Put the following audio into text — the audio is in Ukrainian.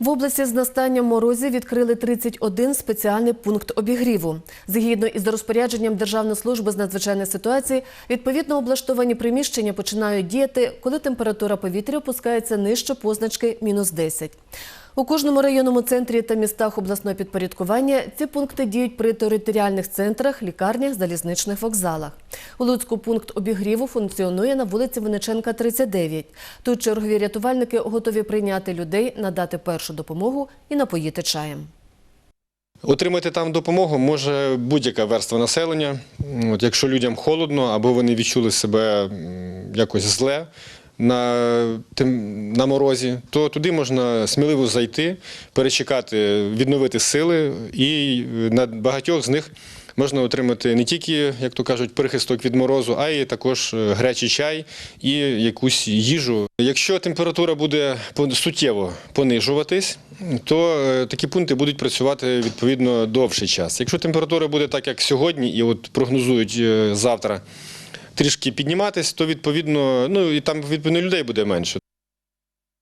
В області з настанням морозів відкрили 31 спеціальний пункт обігріву. Згідно із розпорядженням Державної служби з надзвичайних ситуацій, відповідно облаштовані приміщення починають діяти, коли температура повітря опускається нижче позначки мінус 10. У кожному районному центрі та містах обласного підпорядкування ці пункти діють при територіальних центрах, лікарнях, залізничних вокзалах. У Луцьку пункт обігріву функціонує на вулиці Винниченка, 39. Тут чергові рятувальники готові прийняти людей, надати першу допомогу і напоїти чаєм. Отримати там допомогу може будь-яка верства населення. От, якщо людям холодно або вони відчули себе якось зле на, тим- на морозі, то туди можна сміливо зайти, перечекати, відновити сили, і на багатьох з них можна отримати не тільки, як то кажуть, прихисток від морозу, а й також е, гарячий чай і якусь їжу. Якщо температура буде суттєво понижуватись, то е, такі пункти будуть працювати відповідно довший час. Якщо температура буде так, як сьогодні, і от прогнозують е, завтра. Трішки підніматись, то відповідно, ну і там відповідно людей буде менше.